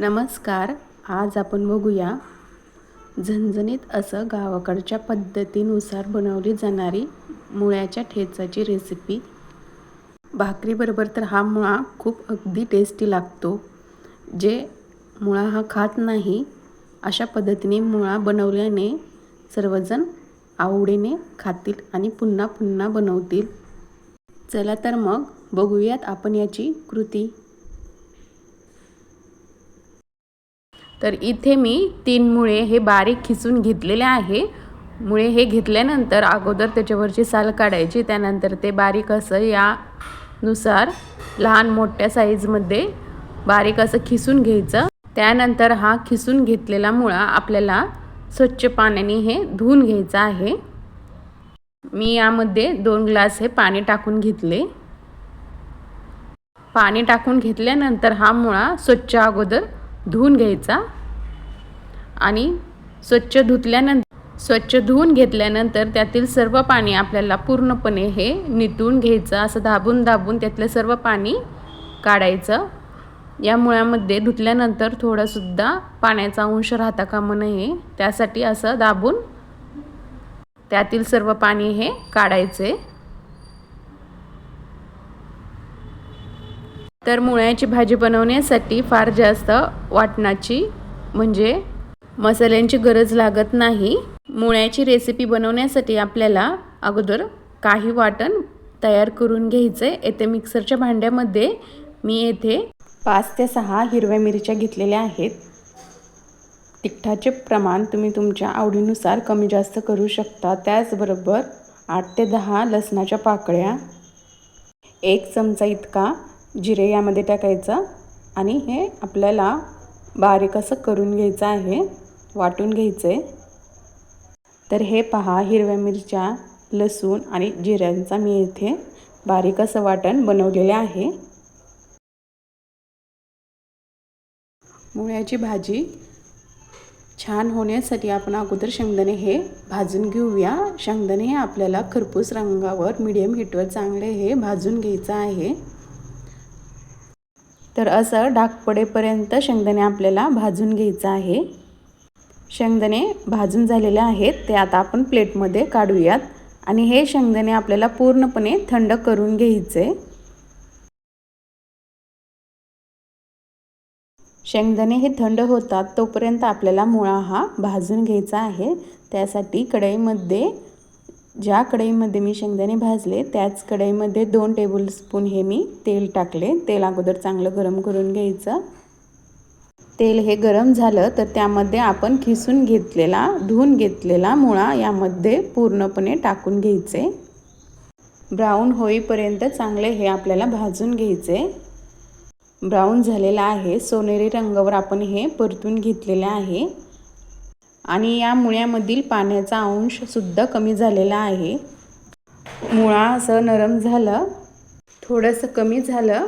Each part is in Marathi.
नमस्कार आज आपण बघूया. झणझणीत असं गावाकडच्या पद्धतीनुसार बनवली जाणारी मुळ्याच्या ठेचाची रेसिपी भाकरीबरोबर तर हा मुळा खूप अगदी टेस्टी लागतो. जे मुळा हा खात नाही अशा पद्धतीने मुळा बनवल्याने सर्वजण आवडीने खातील आणि पुन्हा पुन्हा बनवतील. चला तर मग बघूयात आपण याची कृती. तर इथे मी तीन मुळे हे बारीक खिसून घेतलेले आहे. मुळे हे घेतल्यानंतर अगोदर त्याच्यावरची साल काढायची त्यानंतर ते बारीक असं यानुसार लहान मोठ्या साईजमध्ये बारीक असं खिसून घ्यायचं. त्यानंतर हा खिसून घेतलेला मुळा आपल्याला स्वच्छ पाण्याने हे धुवून घ्यायचं आहे. मी यामध्ये दोन ग्लास हे पाणी टाकून घेतले. पाणी टाकून घेतल्यानंतर हा मुळा स्वच्छ अगोदर धुवून घ्यायचा आणि स्वच्छ धुतल्यानंतर स्वच्छ धुवून घेतल्यानंतर त्यातील सर्व पाणी आपल्याला पूर्णपणे हे नितळून घ्यायचं. असं दाबून दाबून त्यातलं सर्व पाणी काढायचं. या मुळ्यामध्ये धुतल्यानंतर थोडंसुद्धा पाण्याचा अंश राहता कामा नये. त्यासाठी असं दाबून त्यातील सर्व पाणी हे काढायचे. तर मुळ्याची भाजी बनवण्यासाठी फार जास्त वाटणाची म्हणजे मसाल्यांची गरज लागत नाही. मुळ्याची रेसिपी बनवण्यासाठी आपल्याला अगोदर काही वाटण तयार करून घ्यायचं आहे येथे मिक्सरच्या भांड्यामध्ये मी येथे पाच ते सहा हिरव्या मिरच्या घेतलेल्या आहेत. तिखटाचे प्रमाण तुम्ही तुमच्या आवडीनुसार कमी जास्त करू शकता. त्याचबरोबर आठ ते दहा लसणाच्या पाकळ्या एक चमचा इतका जिरे यामध्ये टाकायचं आणि हे आपल्याला बारीक असं करून घ्यायचं आहे वाटून घ्यायचं आहे तर हे पहा हिरव्या मिरच्या लसूण आणि जिऱ्यांचा मी इथे बारीक असं वाटण बनवलेले आहे. मुळ्याची भाजी छान होण्यासाठी आपण अगोदर शेंगदाणे हे भाजून घेऊया. शेंगदाणे हे आपल्याला खरपूस रंगावर मीडियम हीटवर चांगले हे भाजून घ्यायचं आहे. तर असं डाग पडेपर्यंत शेंगदाणे आपल्याला भाजून घ्यायचं आहे. शेंगदाणे भाजून झालेले आहेत ते आता आपण प्लेटमध्ये काढूयात. आणि हे शेंगदाणे आपल्याला पूर्णपणे थंड करून घ्यायचे. शेंगदाणे हे थंड होतात तोपर्यंत आपल्याला मुळा हा भाजून घ्यायचा आहे. त्यासाठी कढईमध्ये ज्या कढईमध्ये मी शेंगदाणे भाजले त्याच कढईमध्ये दोन टेबलस्पून हे मी तेल टाकले. तेल अगोदर चांगलं गरम करून घ्यायचं. तेल हे गरम झालं तर त्यामध्ये आपण खिसून घेतलेला धुवून घेतलेला मुळा यामध्ये पूर्णपणे टाकून घ्यायचे. ब्राऊन होईपर्यंत चांगले हे आपल्याला भाजून घ्यायचे. ब्राऊन झालेला आहे. सोनेरी रंगावर आपण हे परतून घेतलेलं आहे. आणि या मुळ्यामधील पाण्याचा अंशसुद्धा कमी झालेला आहे. मुळा असं नरम झालं थोडंसं कमी झालं.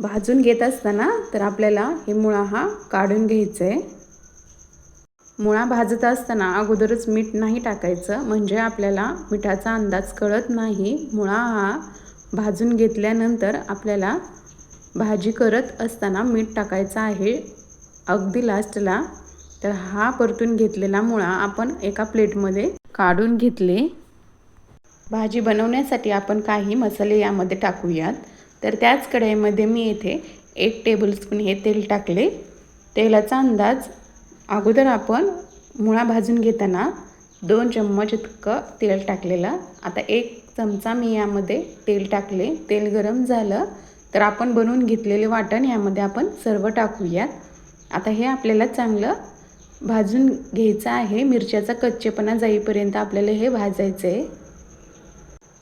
भाजून घेत असताना तर आपल्याला हे मुळा हा काढून घ्यायचं आहे मुळा भाजत असताना अगोदरच मीठ नाही टाकायचं म्हणजे आपल्याला मिठाचा अंदाज कळत नाही. मुळा हा भाजून घेतल्यानंतर आपल्याला भाजी करत असताना मीठ टाकायचं आहे. अगदी लास्टला तर हा परतून घेतलेला मुळा आपण एका प्लेटमध्ये काढून घेतले. भाजी बनवण्यासाठी आपण काही मसाले यामध्ये टाकूयात. तर त्याच कढईमध्ये मी येथे एक टेबलस्पून हे तेल टाकले. तेलाचा अंदाज अगोदर आपण मुळा भाजून घेताना दोन चम्मच इतकं तेल टाकलेलं. आता एक चमचा मी यामध्ये तेल टाकले. तेल गरम झालं तर आपण बनवून घेतलेले वाटण यामध्ये आपण सर्व टाकूयात. आता हे आपल्याला चांगलं भाजून घ्यायचं आहे. मिरच्याचा कच्चेपणा जाईपर्यंत आपल्याला हे भाजायचं आहे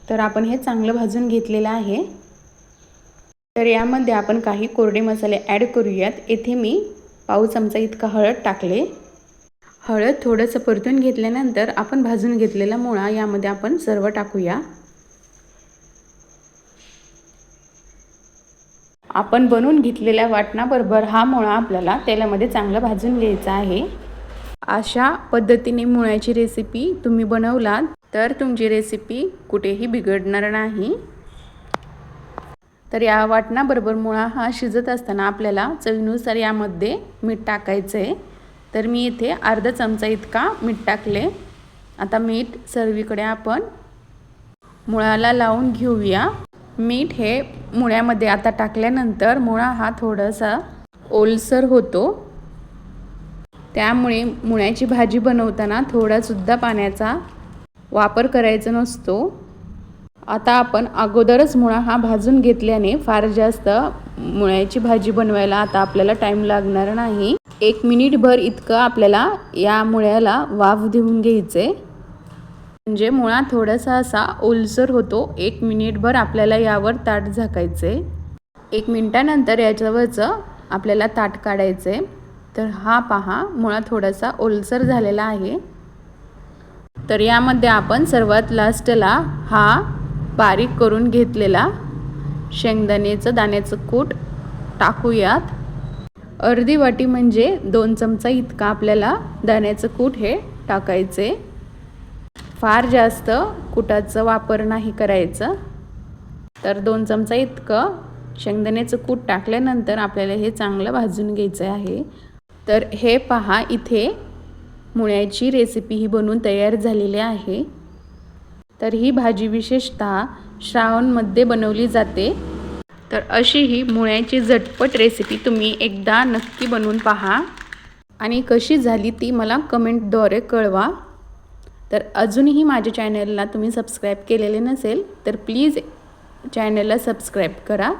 तर आपण हे चांगलं भाजून घेतलेलं आहे. तर यामध्ये आपण काही कोरडे मसाले ॲड करूयात. येथे मी पाव चमचा इतका हळद टाकले. हळद थोडंसं परतून घेतल्यानंतर आपण भाजून घेतलेला मुळा यामध्ये आपण सर्व टाकूया. आपण बनवून घेतलेल्या वाटणाबरोबर हा मुळा आपल्याला तेलामध्ये चांगलं भाजून घ्यायचा आहे. अशा पद्धतीने मुळ्याची रेसिपी तुम्ही बनवलात तर तुमची रेसिपी कुठेही बिघडणार नाही. तर या वाटणाबरोबर मुळा हा शिजत असताना आपल्याला चवीनुसार यामध्ये मीठ टाकायचं आहे तर मी इथे अर्धा चमचा इतका मीठ टाकले. आता मीठ सर्वीकडे आपण मुळाला लावून घेऊया. मीठ हे मुळ्यामध्ये आता टाकल्यानंतर मुळा हा थोडासा ओलसर होतो. त्यामुळे मुळ्याची भाजी बनवताना थोडासुद्धा पाण्याचा वापर करायचा नसतो. आता आपण अगोदरच मुळा हा भाजून घेतल्याने फार जास्त मुळ्याची भाजी बनवायला आता आपल्याला टाईम लागणार नाही. एक मिनिटभर इतकं आपल्याला या मुळ्याला वाफ देऊन घ्यायचे. म्हणजे मुळा थोडासा असा ओलसर होतो एक मिनिटभर आपल्याला यावर ताट झाकायचे. एक मिनटानंतर याच्यावरचं आपल्याला ताट काढायचे. तर हा पहा मुळा थोडासा ओलसर झालेला आहे. तर यामध्ये आपण सर्वात लास्टला हा बारीक करून घेतलेला शेंगदाण्याचं दाण्याचं कूट टाकूयात. अर्धी वाटी म्हणजे दोन चमचा इतका आपल्याला दाण्याचं कूट हे टाकायचे. फार जास्त कुटाचं वापर नाही करायचं. तर दोन चमचा इतकं शेंगदाण्याचं कूट टाकल्यानंतर आपल्याला हे चांगलं भाजून घ्यायचं आहे. तर हे पहा इथे मुळ्याची रेसिपी ही बनवून तयार झालेली आहे. तर ही भाजी विशेषतः श्रावणमध्ये बनवली जाते. तर अशी ही मुळ्याची झटपट रेसिपी तुम्ही एकदा नक्की बनवून पहा. आणि कशी झाली ती मला कमेंटद्वारे कळवा. तर अजूनही माझ्या चॅनलला तुम्ही सबस्क्राईब केलेले नसेल तर प्लीज चॅनलला सबस्क्राईब करा.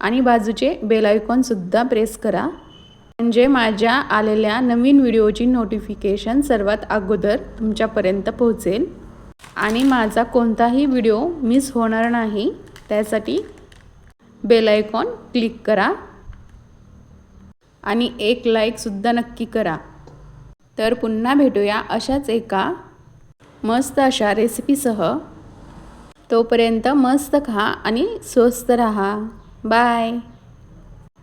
आणि बाजूचे बेल आयकॉनसुद्धा प्रेस करा. म्हणजे माझ्या आलेल्या नवीन व्हिडिओची नोटिफिकेशन सर्वात अगोदर तुमच्यापर्यंत पोहोचेल. आणि माझा कोणताही व्हिडिओ मिस होणार नाही त्यासाठी बेल आयकॉन क्लिक करा. आणि एक लाईकसुद्धा नक्की करा. तर पुन्हा भेटूया अशाच एका मस्त अशा रेसिपीसह तोपर्यंत मस्त खा आणि स्वस्त रहा. Bye